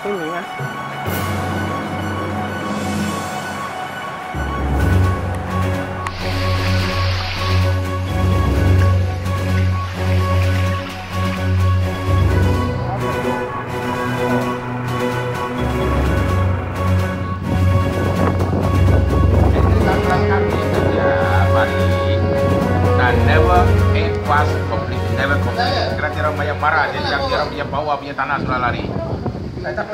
ไม่มีนะ never ya, eh, complete, never complete. Kira-kira banyak parah, dia yang dia bawa punya tanah setelah lari. Tak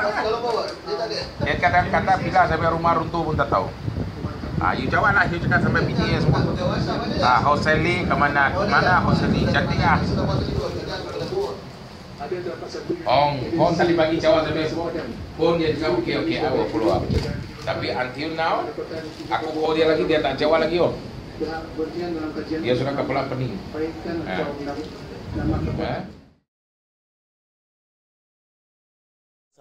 dia kata kata bila sampai rumah runtuh pun tak tahu Ah, you jawab lah, you cakap sampai biji semua. Ah, Hoseli ke mana? Ke mana Hoseli? Cantik ah. Ong, Ong tadi bagi jawab sampai semua. Pun dia cakap, okay, I will follow up. Tapi until now, aku call dia lagi, dia tak jawab lagi om. Dia sudah kepala pening. Ha. Ha?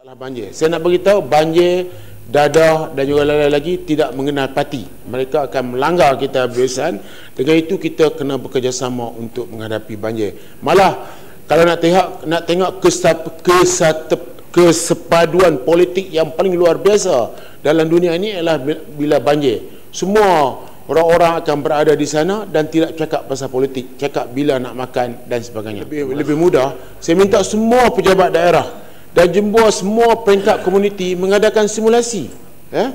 Salah banjir. Saya nak beritahu banjir, dadah dan juga lain-lain lagi tidak mengenal parti. Mereka akan melanggar kita kebiasaan. Dengan itu kita kena bekerjasama untuk menghadapi banjir. Malah kalau nak tengok nak tengok kesat, kesat, kesepaduan politik yang paling luar biasa dalam dunia ini adalah bila banjir. Semua orang-orang akan berada di sana dan tidak cakap pasal politik, cakap bila nak makan dan sebagainya. Lebih, lebih mudah, saya minta semua pejabat daerah dan jemput semua peringkat komuniti mengadakan simulasi ya?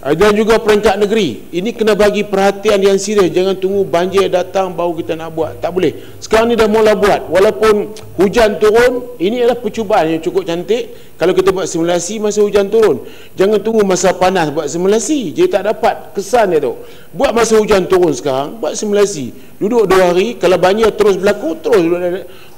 dan juga peringkat negeri. Ini kena bagi perhatian yang serius. Jangan tunggu banjir datang baru kita nak buat. Tak boleh. Sekarang ni dah mula buat. Walaupun hujan turun ini adalah percubaan yang cukup cantik. Kalau kita buat simulasi masa hujan turun. Jangan tunggu masa panas buat simulasi. Jadi tak dapat kesan dia tu. Buat masa hujan turun sekarang buat simulasi. Duduk dua hari kalau banjir terus berlaku terus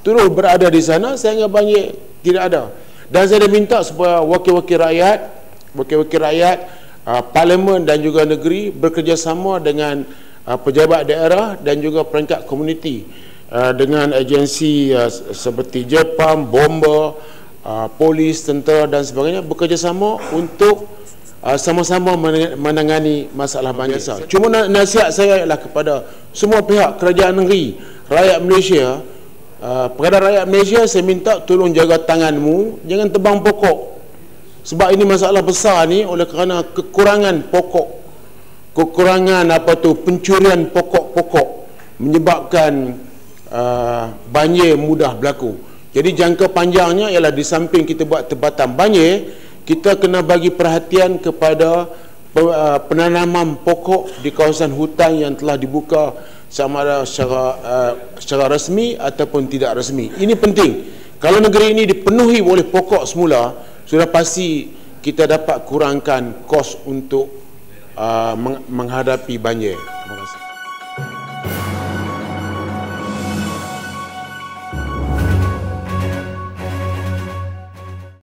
terus berada di sana sehingga banjir tidak ada dan saya dah minta supaya wakil-wakil rakyat wakil-wakil rakyat uh, parlimen dan juga negeri bekerjasama dengan uh, pejabat daerah dan juga peringkat komuniti uh, dengan agensi uh, seperti Jepam, Bomba, uh, polis, tentera dan sebagainya bekerjasama untuk uh, sama-sama menangani masalah banjir. Cuma nasihat saya ialah kepada semua pihak kerajaan negeri, rakyat Malaysia Uh, kepada rakyat Malaysia saya minta tolong jaga tanganmu. Jangan tebang pokok. Sebab ini masalah besar ni oleh kerana kekurangan pokok. Kekurangan apa tu? Pencurian pokok-pokok menyebabkan uh, banjir mudah berlaku. Jadi jangka panjangnya ialah di samping kita buat tempatan banjir kita kena bagi perhatian kepada penanaman pokok di kawasan hutan yang telah dibuka sama ada secara uh, secara rasmi ataupun tidak rasmi. Ini penting. Kalau negeri ini dipenuhi oleh pokok semula, sudah pasti kita dapat kurangkan kos untuk uh, menghadapi banjir. Terima kasih.